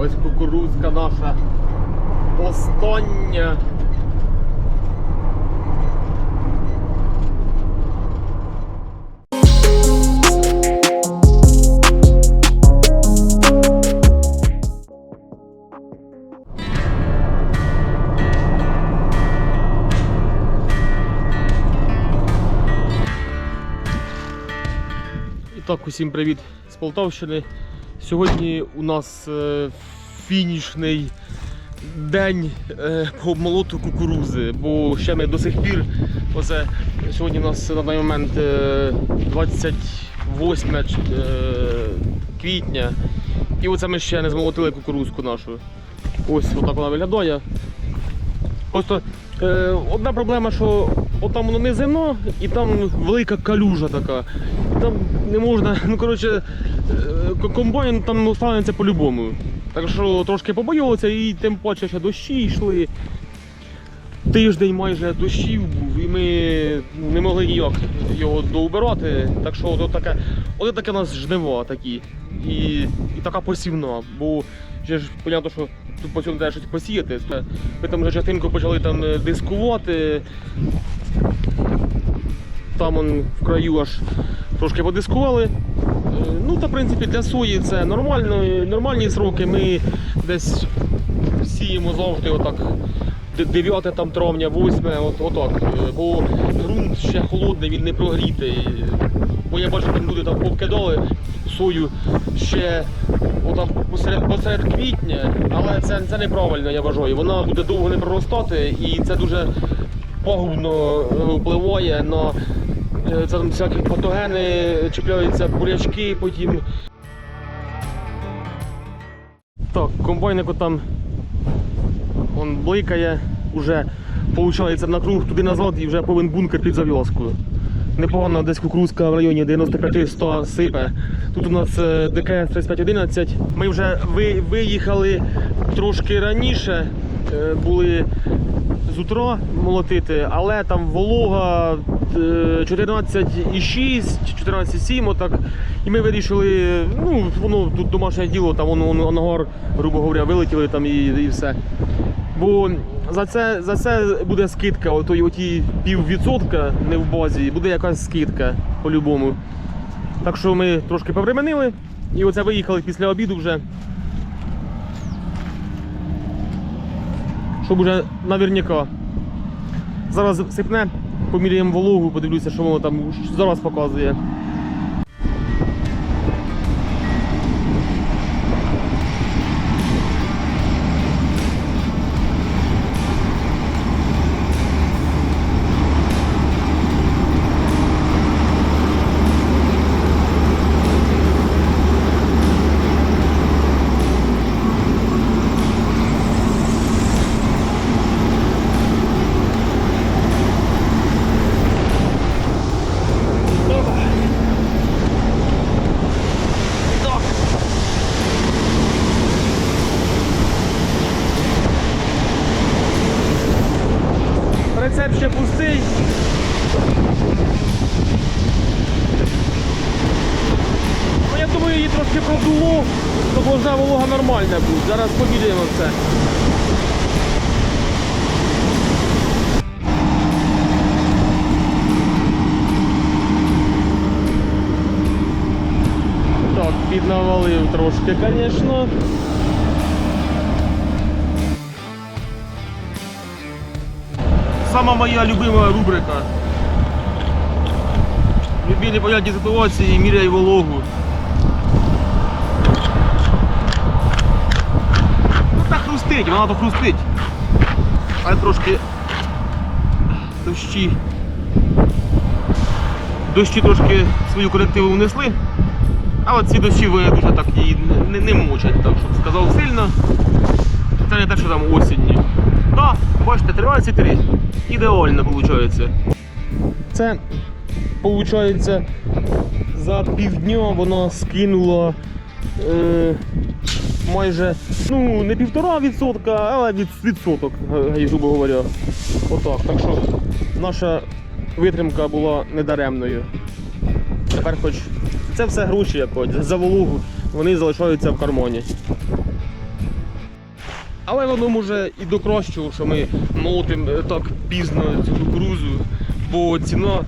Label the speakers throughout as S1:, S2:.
S1: Ось кукурузка наша остання. Так, усім привіт з Полтавщини. Сьогодні у нас е, фінішний день е, по обмолоту кукурузи, бо ще ми до сих пір, оце сьогодні у нас на даний момент е, 28 е, квітня, і оце ми ще не змолотили кукурузку нашу. Ось отак вона виглядає. Просто одна проблема, що отам воно низино і там велика калюжа така. І там не можна, ну коротше, е, комбайн там останеться по-любому. Так що трошки побоювалися і тим паче ще дощі йшли. Тиждень майже дощів був, і ми не могли ніяк його доубирати. Так що от таке, от таке у нас жнива такі. І, і така посівна. Бо вже ж понятно, що тут по треба щось посіяти. Ми там вже частинку почали там е, дискувати. Там он в краю аж трошки подискували. Е, Ну та в принципі для сої це нормально, нормальні сроки. Ми десь сіємо завжди отак. 9 там травня, 8, от, отак. Е, Бо ґрунт ще холодний, він не прогрітий. Бо я бачу, там люди там повкидали сою ще отам посеред, посеред квітня, але це, це неправильно, я вважаю. Вона буде довго не проростати і це дуже пагубно е, впливає на там всякі патогени, чіпляються бурячки потім. Так, комбайник там он бликає, уже виходить на круг туди назад і вже повинен бункер під зав'язку. Непогано десь кукурузка в районі 95-100 сипе. Тут у нас е, ДКС 3511. Ми вже ви- виїхали трошки раніше, е, були з утра молотити, але там волога е, 14,6, 14,7 отак. І ми вирішили, ну, воно тут домашнє діло, там воно, воно грубо говоря, вилетіли там і, і все. Бо за це, за це буде скидка, ото й оті піввідсотка не в базі, буде якась скидка по-любому. Так що ми трошки повременили і оце виїхали після обіду вже. Щоб уже наверняка. Зараз сипне, поміряємо вологу, подивлюся, що воно там зараз показує. Так. Рецепт Ну, я думаю, її трошки продуло, то должна волога нормальна бути. Зараз поміряємо це. Так, піднавалив трошки, звісно. Сама моя любима рубрика. Любі непонятні ситуації, міряй вологу. Ну так хрустить, вона то хрустить. Але трошки дощі. Дощі трошки свою корективу внесли. А ці дощі вони дуже так її не, не мучать, так щоб сказав сильно. Це не те, що там осінні. Так, бачите, 13,3. Ідеально виходить. Це виходить за півдня вона скинула е, майже ну не півтора відсотка, але від, відсоток, грубо говоря. Отак. Так що наша витримка була недаремною. Тепер хоч це все гроші якось за вологу, вони залишаються в кармані. Але воно може і до кращого, що ми молотимо е, так пізно цю кукурузу, бо ціна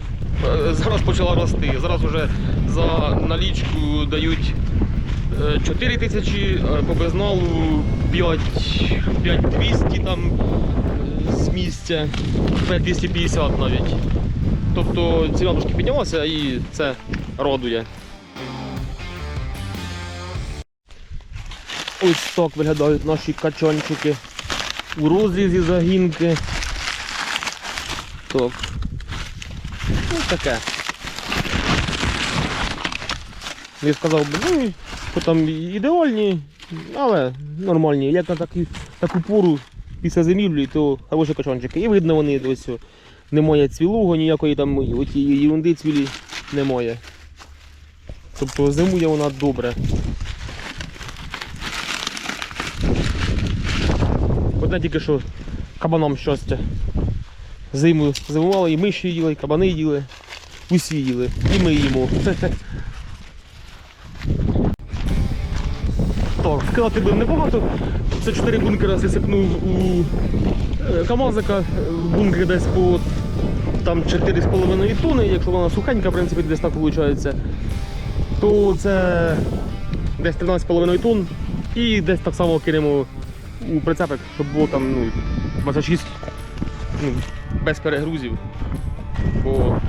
S1: е, зараз почала рости. Зараз вже за налічку дають е, 4 тисячі, а по безналу 5200 там е, з місця, 5250 навіть. Тобто ціна трошки піднялася і це радує. Ось так виглядають наші качанчики у розрізі загінки. Так. Ось таке. Я сказав би, ну, що там ідеальні, але нормальні. Як на такі, таку пору після зимівлі, то хороші качанчики. І видно вони ось. Немає цвілого, ніякої там отієї ерунди цвілі немає. Тобто зимує вона добре. Одне тільки що кабанам щастя. Зиму зимували, і миші їли, і кабани їли, усі їли, і ми їмо. Так, сказати би небагато. Це 4 бункера засипнув у е, Камазика. Бункер десь по там 4,5 тонни, якщо вона сухенька, в принципі, десь так виходить, то це десь 13,5 тонн. І десь так само кинемо у прицепик, щоб було там ну, 26 ну, без перегрузів. Бо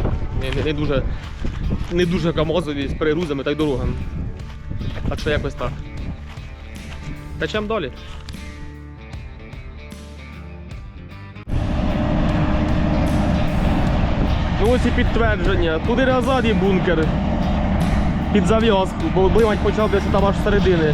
S1: не, не, не дуже не дуже камазові з перегрузами та й дорогами. Так що якось так. Течем далі. Ну ось і підтвердження. Туди назад є бункер. Під зав'язку, бо бливать почав десь там аж середини.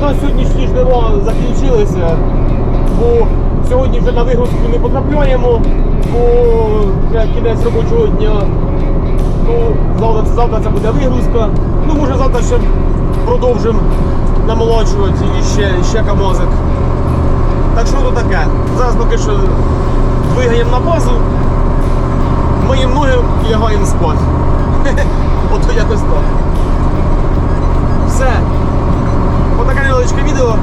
S1: На сьогоднішні жнива закінчилися. Бо сьогодні вже на вигрузку не потрапляємо, бо вже кінець робочого дня. Ну, завтра, завтра це буде вигрузка. Ну, може завтра ще продовжимо намолочувати і ще, ще камазик. Так що то таке? Зараз поки що двигаємо на базу, миємо ноги і лягаємо спати. Ото якось так. Все. Невеличке відео.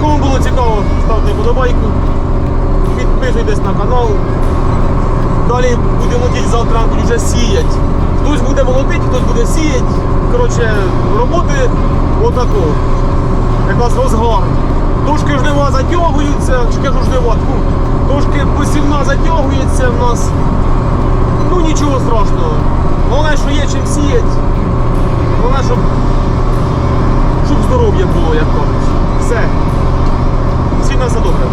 S1: Кому було цікаво, ставте подобайку, підписуйтесь на канал. Далі будемо тільки завтра будуть вже сіяти. Хтось буде молотити, хтось буде сіяти. Коротше, роботи отако. Якраз розгар. Трошки жнива затягуються, чи кажу жнива, тьфу, трошки посівна затягується в нас. Ну нічого страшного. Головне, що є чим сіяти. Головне, щоб здоров'я було, як кажуть. Все. Всі на за добре.